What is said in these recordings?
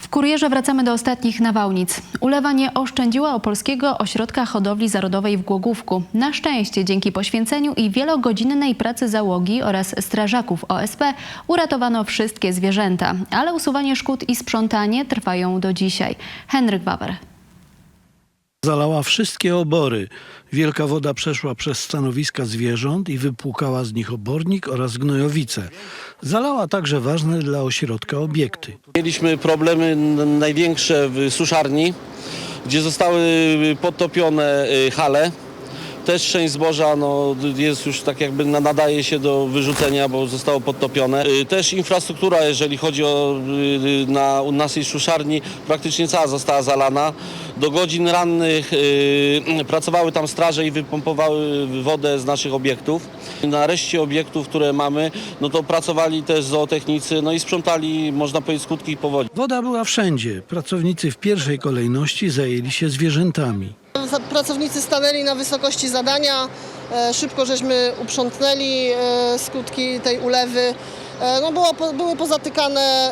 W kurierze wracamy do ostatnich nawałnic. Ulewa nie oszczędziła Opolskiego Ośrodka Hodowli Zarodowej w Głogówku. Na szczęście dzięki poświęceniu i wielogodzinnej pracy załogi oraz strażaków OSP uratowano wszystkie zwierzęta, ale usuwanie szkód i sprzątanie trwają do dzisiaj. Henryk Wawer. Zalała wszystkie obory. Wielka woda przeszła przez stanowiska zwierząt i wypłukała z nich obornik oraz gnojowice. Zalała także ważne dla ośrodka obiekty. Mieliśmy problemy największe w suszarni, gdzie zostały podtopione y, hale. Też część zboża no, jest już tak jakby na- nadaje się do wyrzucenia, bo zostało podtopione. Y, Też infrastruktura, jeżeli chodzi o y, na u naszej suszarni, praktycznie cała została zalana. Do godzin rannych y, pracowały tam straże i wypompowały wodę z naszych obiektów. Na reszcie obiektów, które mamy, no to pracowali też zootechnicy, no i sprzątali, można powiedzieć, skutki powodzi. Woda była wszędzie. Pracownicy w pierwszej kolejności zajęli się zwierzętami. Pracownicy stanęli na wysokości zadania. E, Szybko żeśmy uprzątnęli e, skutki tej ulewy. E, No było, były pozatykane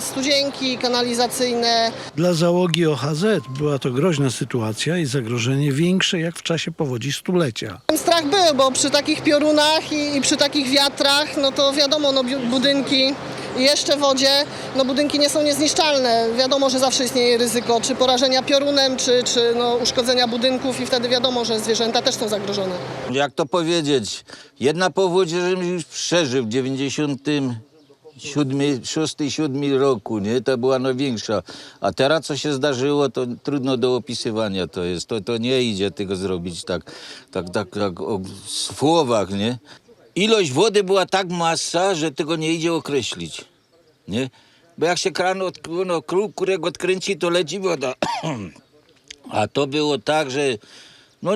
studzienki kanalizacyjne. Dla załogi OHZ była to groźna sytuacja i zagrożenie większe jak w czasie powodzi stulecia. Strach był, bo przy takich piorunach i, i przy takich wiatrach, no to wiadomo, no budynki jeszcze wodzie, no budynki nie są niezniszczalne. Wiadomo, że zawsze istnieje ryzyko, czy porażenia piorunem, czy, czy no, uszkodzenia budynków i wtedy wiadomo, że zwierzęta też są zagrożone. jak to powiedzieć, jedna powódź, żebym już przeżył w 96-7 roku, nie? To była największa. A teraz co się zdarzyło, to trudno do opisywania to jest. To, to nie idzie tego zrobić tak, tak, tak, tak o słowach, nie? Ilość wody była tak masa, że tego nie idzie określić, nie? Bo jak się kran, od, no, którego odkręci, to leci woda. A to było tak, że no,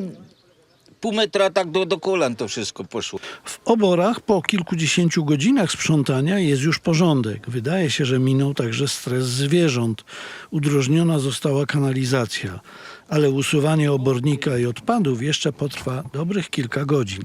pół metra tak do, do kolan to wszystko poszło. W oborach po kilkudziesięciu godzinach sprzątania jest już porządek. Wydaje się, że minął także stres zwierząt. Udrożniona została kanalizacja, ale usuwanie obornika i odpadów jeszcze potrwa dobrych kilka godzin.